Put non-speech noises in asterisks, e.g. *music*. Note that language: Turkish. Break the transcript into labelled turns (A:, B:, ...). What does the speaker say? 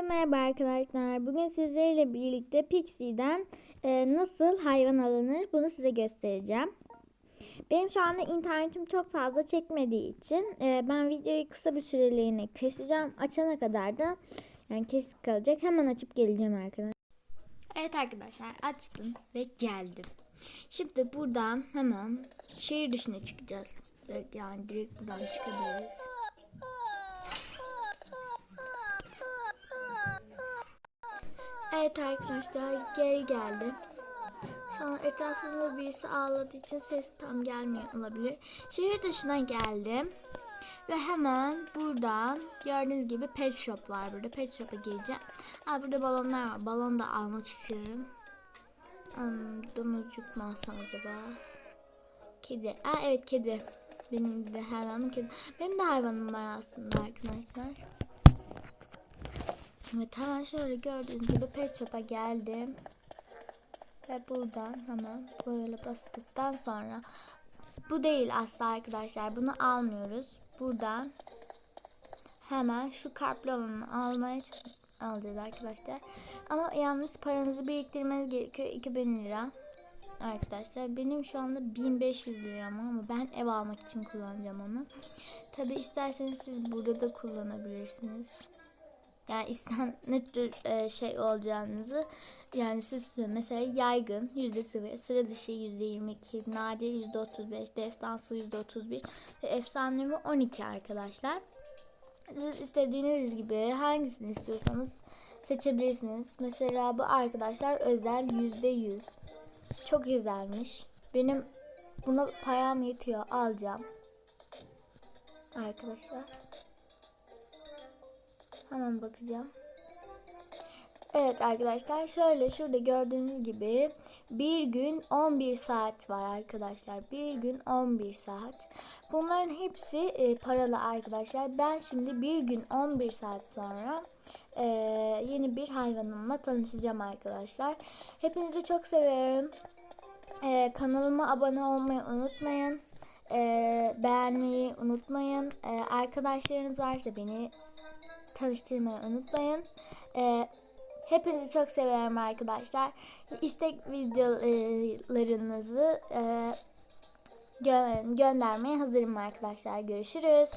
A: Merhaba arkadaşlar. Bugün sizlerle birlikte Pixie'den e, nasıl hayvan alınır bunu size göstereceğim. Benim şu anda internetim çok fazla çekmediği için e, ben videoyu kısa bir süreliğine keseceğim. Açana kadar da yani kesik kalacak. Hemen açıp geleceğim arkadaşlar. Evet arkadaşlar açtım ve geldim. Şimdi buradan hemen şehir dışına çıkacağız. Yani direkt buradan çıkabiliriz. Evet arkadaşlar geri geldim. Şu an etrafımda birisi ağladığı için ses tam gelmiyor olabilir. Şehir dışına geldim. Ve hemen buradan gördüğünüz gibi pet shop var burada. Pet shop'a gireceğim. Aa, burada balonlar var. Balon da almak istiyorum. Hmm, domuzcuk mu alsam acaba? Kedi. Aa, evet kedi. Benim de hayvanım kedi. Benim de hayvanım var aslında arkadaşlar. Evet hemen şöyle gördüğünüz gibi pet shop'a geldim. Ve buradan hemen böyle bastıktan sonra bu değil asla arkadaşlar. Bunu almıyoruz. Buradan hemen şu kartlı olanı almaya alacağız arkadaşlar. Ama yalnız paranızı biriktirmeniz gerekiyor. 2000 lira. Arkadaşlar benim şu anda 1500 lira ama ben ev almak için kullanacağım onu. Tabi isterseniz siz burada da kullanabilirsiniz. Yani isten *laughs* ne tür e, şey olacağınızı yani siz mesela yaygın yüzde sıfır, sıra dışı yüzde yirmi iki, nadir yüzde otuz beş, destansı yüzde otuz bir ve efsanevi on iki arkadaşlar. Siz istediğiniz gibi hangisini istiyorsanız seçebilirsiniz. Mesela bu arkadaşlar özel yüzde yüz. Çok güzelmiş. Benim buna param yetiyor alacağım. Arkadaşlar. Hemen bakacağım. Evet arkadaşlar şöyle şurada gördüğünüz gibi bir gün 11 saat var arkadaşlar. Bir gün 11 saat. Bunların hepsi e, paralı arkadaşlar. Ben şimdi bir gün 11 saat sonra e, yeni bir hayvanımla tanışacağım arkadaşlar. Hepinizi çok seviyorum. E, kanalıma abone olmayı unutmayın. E, beğenmeyi unutmayın. E, arkadaşlarınız varsa beni tanıştırmayı unutmayın. Ee, hepinizi çok seviyorum arkadaşlar. İstek videolarınızı e, gö göndermeye hazırım arkadaşlar. Görüşürüz.